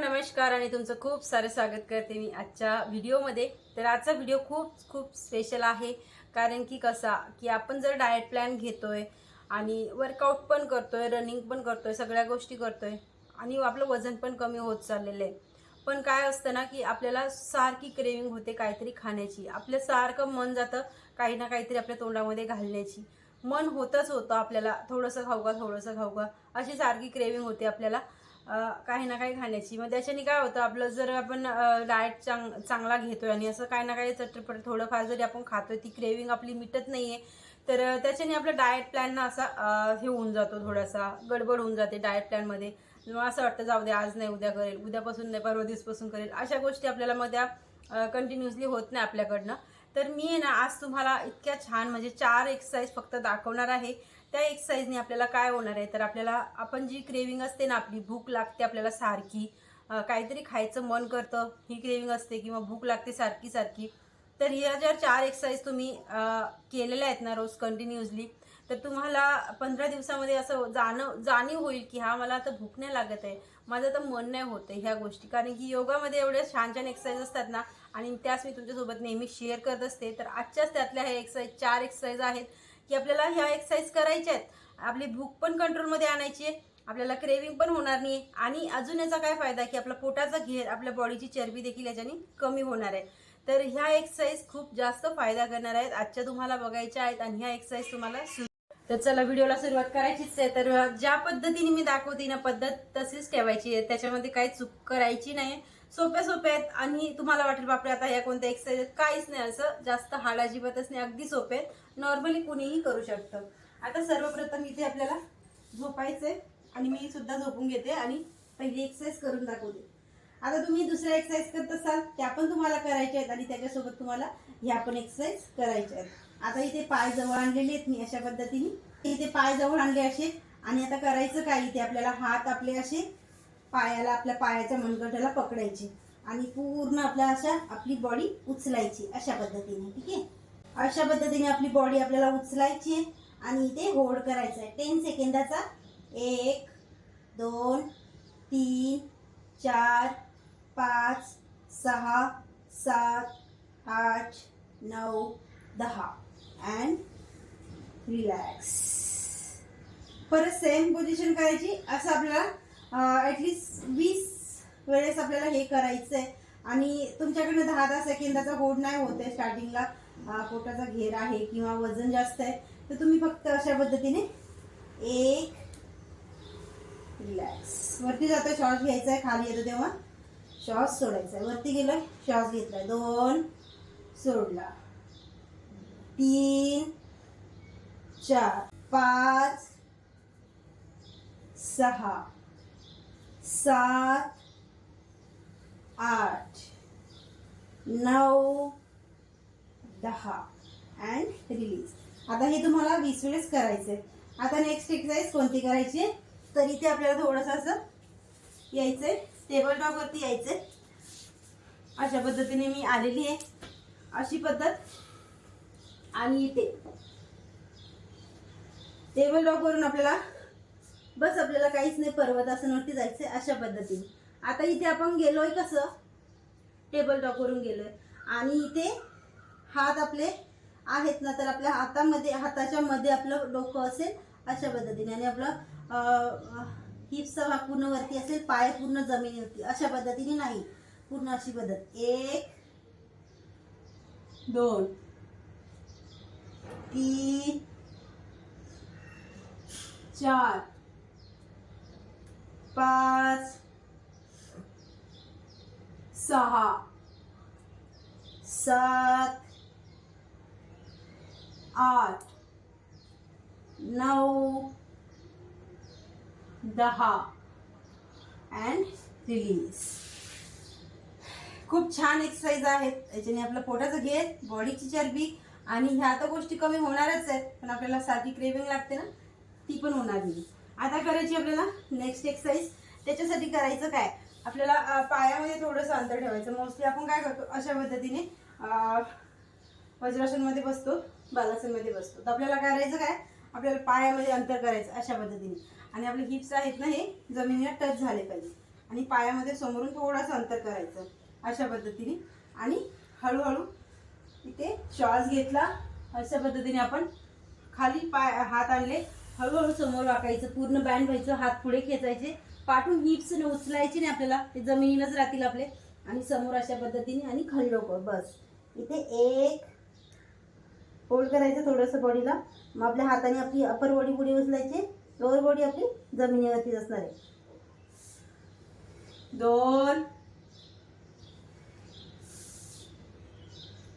नमस्कार आणि तुमचं खूप सारं स्वागत करते मी आजच्या व्हिडिओमध्ये. तर आजचा व्हिडिओ खूप खूप स्पेशल आहे. कारण की कसा की आपण जर डाएट प्लॅन घेतोय आणि वर्कआउट पण करतोय रनिंग पण करतोय सगळ्या गोष्टी करतोय आणि आपलं वजन पण कमी होत चाललेलं आहे. पण काय असतं ना की आपल्याला सारखी क्रेविंग होते काहीतरी खाण्याची. आपलं सारखं मन जातं काही ना काहीतरी आपल्या तोंडामध्ये घालण्याची. मन होतच होतं आपल्याला थोडंसं खाऊ का थोडंसं खाऊ का अशी सारखी क्रेविंग होते आपल्याला. काही ना काही खाण्याची. मग त्याच्याने काय होतं आपलं जर आपण डाएट चांग चांगला घेतोय आणि असं काही ना काही चटपट थोडंफार जरी आपण खातोय ती क्रेविंग आपली मिटत नाहीये तर त्याच्याने आपला डाएट प्लॅन ना असा हे होऊन जातो थोडासा गडबड होऊन जाते डाएट प्लॅनमध्ये मग असं वाटतं जाऊ दे आज नाही उद्या करेल उद्यापासून नाही परवा दिवसपासून करेल. अशा गोष्टी आपल्याला मग त्या कंटिन्युअसली होत नाही आपल्याकडनं. तर मी आहे ना आज तुम्हाला इतक्या छान म्हणजे चार एक्सरसाइज फक्त दाखवणार आहे. त्या एक्सरसाइजने आपल्याला काय होणार आहे? तर आपल्याला आपण जी क्रेविंग असते ना आपली भूक लागते आपल्याला सारखी. काहीतरी खायचं मन करतं ही क्रेविंग असते किंवा भूक लागते सारखी सारखी. तर ह्या ज्या चार एक्सरसाइज तुम्ही केलेल्या आहेत ना रोज कंटिन्युअसली तर तुम्हाला पंधरा दिवसामध्ये असं जाणं जाणीव होईल की हा मला आता भूक नाही लागत आहे. माझं तर मन नाही होत आहे ह्या गोष्टी. कारण की योगामध्ये एवढे छान छान एक्सरसाइज असतात ना आणि त्याच मी तुमच्यासोबत नेहमी शेअर करत असते. तर आजच्याच त्यातल्या ह्या एक्सरसाइज चार एक्सरसाइज आहेत की आपल्याला ह्या एक्सरसाइज करायच्या आहेत. आपली भूक पण कंट्रोलमध्ये आणायची आहे. आपल्याला क्रेविंग पण होणार नाही आणि अजून याचा काय फायदा की आपला पोटाचा घेर आपल्या बॉडीची चरबी देखील याच्याने कमी होणार आहे. तर ह्या एक्सरसाइज खूप जास्त फायदा करणार आहेत. आजच्या तुम्हाला बघायच्या आहेत आणि ह्या एक्सरसाइज तुम्हाला तर चला व्हिडिओला सुरुवात करायचीच आहे. तर ज्या पद्धतीने मी दाखवते ना पद्धत तशीच ठेवायची आहे. त्याच्यामध्ये काही चूक करायची नाही. सोप्या सोप्या आहेत आणि तुम्हाला वाटेल बापरे आता या कोणत्या एक्सरसाइज काहीच नाही. असं जास्त हाड अजिबातच नाही. अगदी सोपे आहेत. नॉर्मली कुणीही करू शकतं. आता सर्वप्रथम इथे आपल्याला झोपायचंय आणि मी सुद्धा झोपून घेते आणि पहिली एक्सरसाइज करून दाखवते. आता तुम्ही दुसऱ्या एक्सरसाइज करत असाल त्या पण तुम्हाला करायच्या आहेत आणि त्याच्यासोबत तुम्हाला ह्या पण एक्सरसाइज करायच्या आहेत. आता इथे पाय जवळ आणलेले आहेत मी अशा पद्धतीने. इथे पाय जवळ आणले असे. आणि आता करायचं काय इथे? आपल्याला हात आपले असे पायाला आपल्या पायाच्या मनगटाला पकडायचे. आणि पूर्ण आपल्या अशा आपली बॉडी उचलायची अशा पद्धतीने ठीक आहे? अशा पद्धतीने आपली बॉडी आपल्याला उचलायची आहे आणि इथे होल्ड करायचं आहे टेन सेकंदाचा. एक दोन तीन चार पाच सहा सात आठ नऊ दहा. अँड रिलॅक्स परत सेम पोझिशन करायची. असं आपल्याला ॲटलिस्ट वीस वेळेस आपल्याला हे करायचं आहे आणि तुमच्याकडनं दहा दहा सेकंदाचा होड नाही होत आहे स्टार्टिंगला पोटाचा घेर आहे किंवा वजन जास्त आहे. तर तुम्ही फक्त अशा पद्धतीने एक रिलॅक्स वरती जातोय श्वास घ्यायचा आहे खाली येतो तेव्हा श्वास सोडायचा आहे वरती गेलोय श्वास घेतलाय. दोन सोडला. तीन चार पाच सहा सात आठ नऊ दहा अँड रिलीज आता हे तुम्हाला वीस वेळेस करायचं आहे आता नेक्स्ट एक्सरसाइज कोणती करायची? आहे तर इथे आपल्याला थोडंसं असं यायचं आहे टेबल टॉपवरती यायचं आहे अशा पद्धतीने मी आलेली आहे. अशी पद्धत. आणि इथे टेबल डॉकवरून आपल्याला बस आपल्याला काहीच नाही पर्वत आसनवरती जायचं आहे अशा पद्धतीने. आता इथे आपण गेलोय कसं? टेबल टॉपवरून गेलोय. आणि इथे हात आपले आहेत ना तर आपल्या हातामध्ये हाताच्या मध्ये आपलं डोकं असेल अशा पद्धतीने. आणि आपलं हिप्सचा भाग पूर्ण वरती असेल पाय पूर्ण जमिनीवरती अशा पद्धतीने नाही. पूर्ण अशी पद्धत. एक दोन. तीन चार पाच सहा सात आठ नऊ दहा. अँड रिलीज खूप छान एक्सरसाइज आहेत. याच्याने आपलं पोटाचं घेत बॉडीची चरबी आणि ह्या तर गोष्टी कमी होणारच आहेत पण आपल्याला सारखी क्रेविंग लागते ना ती पण होणार नाही. आता करायची आपल्याला नेक्स्ट एक्सरसाइज त्याच्यासाठी करायचं काय? आपल्याला पायामध्ये थोडंसं अंतर ठेवायचं. मोस्टली आपण काय करतो? अशा पद्धतीने वज्रासनमध्ये बसतो बालासनमध्ये बसतो. तर आपल्याला करायचं काय? आपल्याला पायामध्ये अंतर करायचं अशा पद्धतीने. आणि आपले हिप्स आहेत ना हे जमिनीला टच झाले पाहिजे. आणि पायामध्ये समोरून थोडंसं अंतर करायचं अशा पद्धतीने. आणि हळूहळू इथे श्वास घेतला. अशा पद्धतीने आपण खाली पाय हात आणले. हळूहळू समोर वाकायचं. पूर्ण बँड व्हायचं. हात पुढे खेचायचे. पाठून हिप्सने उचलायचे नाही आपल्याला. ते जमिनीलाच राहतील आपले. आणि समोर अशा पद्धतीने आणि खाली डोकं. बस. इथे एक. होल्ड करायचं थोडंसं बॉडीला मग आपल्या हाताने आपली अपर बॉडी पुढे उचलायची. लोअर बॉडी आपली जमिनीवरतीच असणार आहे. दोन.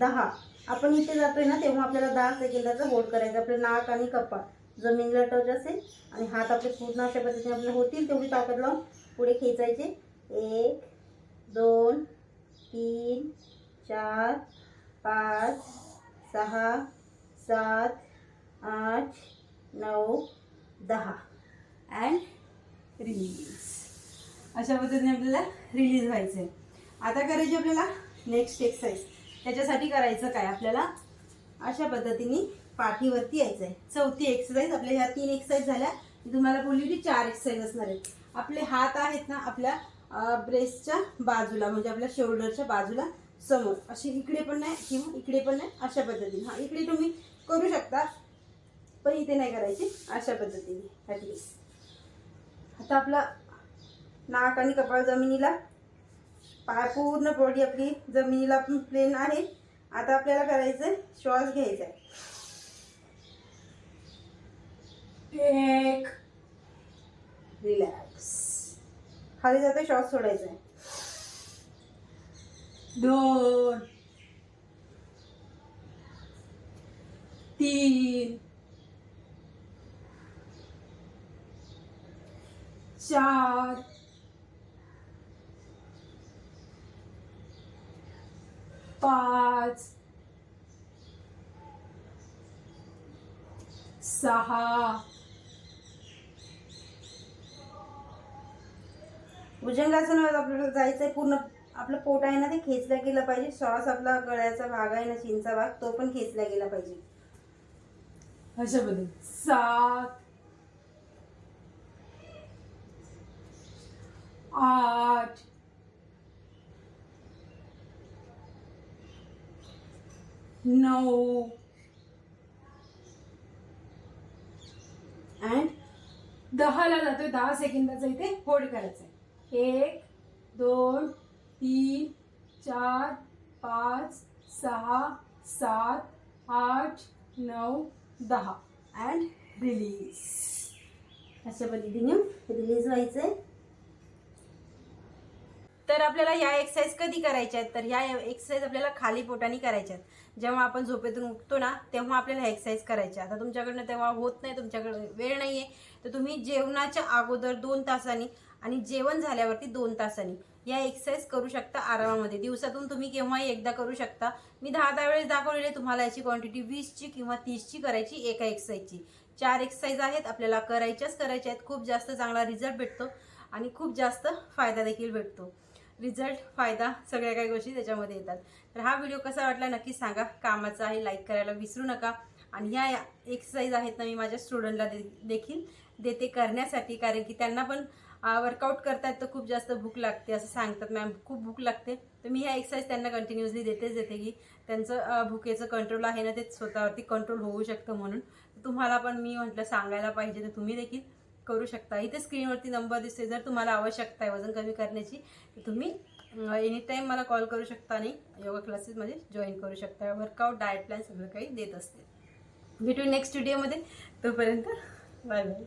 दहा. आपण इथे जातोय ना तेव्हा आपल्याला दहा सेकंदाचा होल्ड करायचा आपलं नाक आणि कपाळ जमिनीला टच असेल आणि हात आपले पूर्ण अशा पद्धतीने आपले होतील तेवढी ताकद लावून पुढे खेचायचे. एक दोन तीन चार पाच सहा सात आठ नऊ दहा. अँड रिलीज अशा पद्धतीने आपल्याला रिलीज व्हायचं आहे आता करायची आपल्याला नेक्स्ट एक्सरसाइज त्याच्यासाठी करायचं काय? आपल्याला अशा पद्धतीने पाठीवरती यायचं आहे चौथी एक्सरसाइज आपल्या ह्या तीन एक्सरसाइज झाल्या. मी तुम्हाला बोलली होती चार एक्सरसाइज असणार आहेत. आपले हात आहेत ना आपल्या ब्रेस्टच्या बाजूला म्हणजे आपल्या शोल्डरच्या बाजूला समोर. असे इकडे पण नाही किंवा इकडे पण नाही अशा पद्धतीने. हा इकडे तुम्ही करू शकता पण इथे नाही करायची अशा पद्धतीने ॲटलीस्ट आता आपला नाक आणि कपाळ जमिनीला पाय पूर्ण बॉडी आपली जमिनीला प्लेन आहे. आता आपल्याला करायचं आहे श्वास घ्यायचा आहे. एक. रिलॅक्स खाली जाते श्वास सोडायचा आहे. दोन. तीन. चार. पाच सहा भुजंगासनावर आपल्याला जायचं आहे पूर्ण आपलं पोट आहे ना ते खेचलं गेलं पाहिजे. श्वास आपला गळ्याचा भाग आहे ना चिंचा भाग तो पण खेचला गेला पाहिजे. अशा बद्दल सात आठ नऊ अँड दहाला जातोय दहा सेकंदाचा इथे होल्ड करायचं आहे एक दोन तीन चार पाच सहा सात आठ नऊ दहा. अँड रिलीज अशा पद्धतीने रिलीज व्हायचं आहे तर आपल्याला या एक्सरसाइज कधी करायच्या आहेत तर ह्या एक्सरसाइज आपल्याला खाली पोटाने करायच्या आहेत जेव्हा आपण झोपेतून उठतो ना तेव्हा आपल्याला एक्सरसाइज करायच्या आता तुमच्याकडनं तेव्हा होत नाही तुमच्याकडे वेळ नाही आहे तर तुम्ही जेवणाच्या अगोदर दोन तासांनी आणि जेवण झाल्यावरती दोन तासांनी या एक्सरसाइज करू शकता आरामामध्ये. दिवसातून तुम्ही केव्हाही एकदा करू शकता. मी दहा दहा वेळेस दाखवलेले तुम्हाला याची क्वांटिटी वीसची किंवा तीसची करायची एका एक्सरसाइजची चार एक्सरसाइज आहेत आपल्याला करायच्याच करायच्या आहेत. खूप जास्त चांगला रिझल्ट भेटतो आणि खूप जास्त फायदा देखील भेटतो. रिझल्ट फायदा सगळ्या काही गोष्टी त्याच्यामध्ये येतात. तर हा व्हिडिओ कसा वाटला नक्की सांगा. कामाचा आहे लाईक करायला विसरू नका. आणि ह्या एक्सरसाइज आहेत ना मी माझ्या स्टुडंटला दे देखील देते करण्यासाठी. कारण की त्यांना पण वर्कआउट करतात तर खूप जास्त भूक लागते असं सांगतात मॅम खूप भूक लागते. तर मी ह्या एक्सरसाइज त्यांना कंटिन्युअसली देतेच देते की त्यांचं भुकेचं कंट्रोल आहे ना ते स्वतःवरती कंट्रोल होऊ शकतं म्हणून. तुम्हाला पण मी म्हटलं सांगायला पाहिजे तर तुम्ही देखील करू शकता. इथे स्क्रीनवरती नंबर दिसते जर तुम्हाला आवश्यकता आहे वजन कमी करण्याची तर तुम्ही एनी टाईम मला कॉल करू शकता आणि योगा क्लासेसमध्ये जॉईन करू शकता. वर्कआउट डाएट प्लॅन सगळं काही देत असते. भेटू नेक्स्ट व्हिडिओमध्ये तोपर्यंत बाय बाय